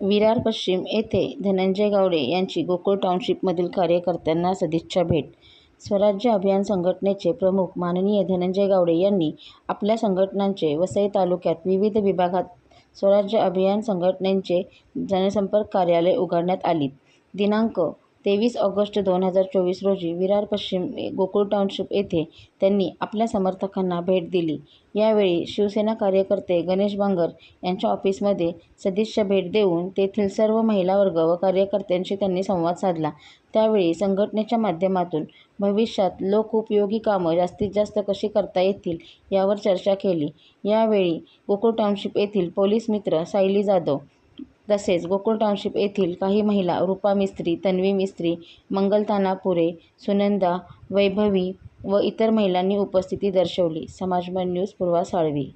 विरार पश्चिम येथे धनंजय गावडे यांची गोकुळ टाउनशिपमधील कार्यकर्त्यांना सदिच्छा भेट. स्वराज्य अभियान संघटनेचे प्रमुख माननीय धनंजय गावडे यांनी आपल्या संघटनांचे वसई तालुक्यात विविध विभागात स्वराज्य अभियान संघटनेचे जनसंपर्क कार्यालय उघडण्यात आली दिनांक तेवीस ऑगस्ट दोन हजार चोवीस रोजी विरार पश्चिम गोकुळ टाउनशिप येथे त्यांनी आपल्या समर्थकांना भेट दिली. यावेळी शिवसेना कार्यकर्ते गणेश बांगर यांच्या ऑफिसमध्ये सदिच्छा भेट देऊन तेथील सर्व महिला वर्ग व कार्यकर्त्यांशी त्यांनी संवाद साधला. त्यावेळी संघटनेच्या माध्यमातून भविष्यात लोकउपयोगी कामं जास्तीत जास्त कशी करता येतील यावर चर्चा केली. यावेळी गोकुळ टाऊनशिप येथील पोलीस मित्र सायली जाधव तसेच गोकुळ टाऊनशिप येथील काही महिला रूपा मिस्त्री, तन्वी मिस्त्री, मंगल तानापुरे, सुनंदा, वैभवी व इतर महिलांनी उपस्थिती दर्शवली. समाजमन न्यूज पूर्वा साळवी